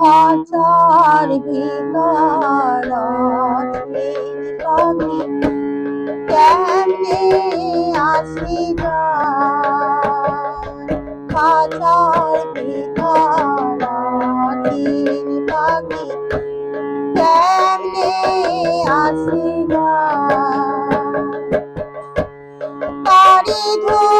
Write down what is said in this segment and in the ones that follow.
খাচার ভিতরে কেমনে আসি খাচার ভিতরে কেমনে আসি তারি ধূ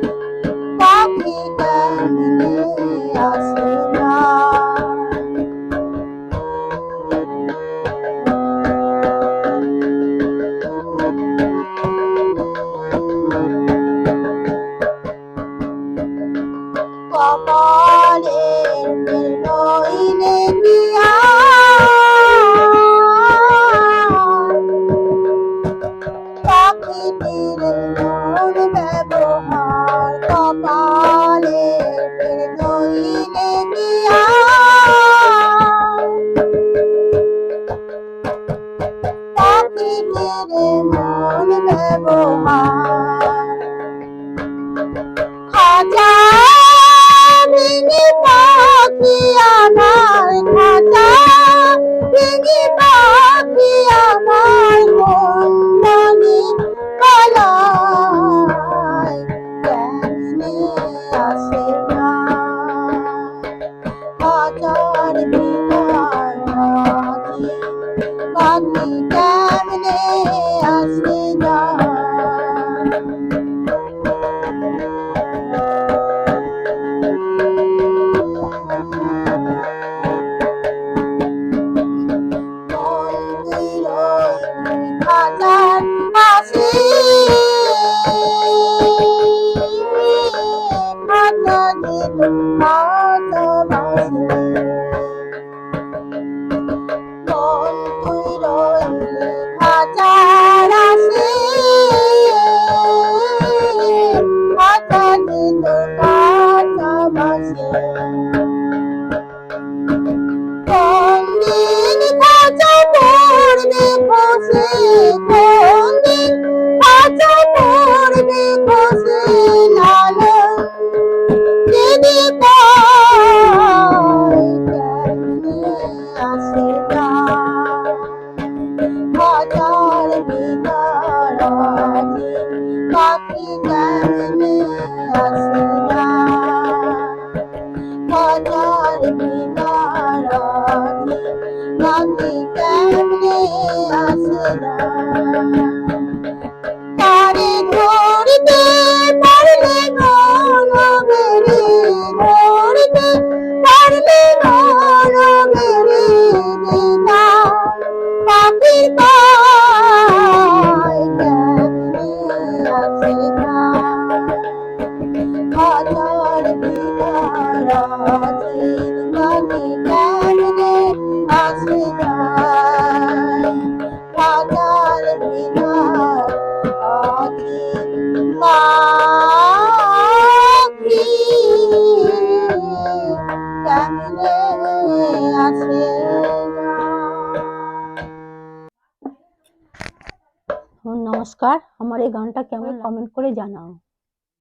নিজের মন ব্যবহার খাঁচা ভেঙে পাখি আমার খাঁচা ভেঙে পাখি আমার মন মনে পালায় কেমনে আসে না খাঁচার বিনা পাখি পাখি Oh, oh. Thank you. নমস্কার আমার এই গানটা কেমন হ্যাঁ। কমেন্ট করে জানাও।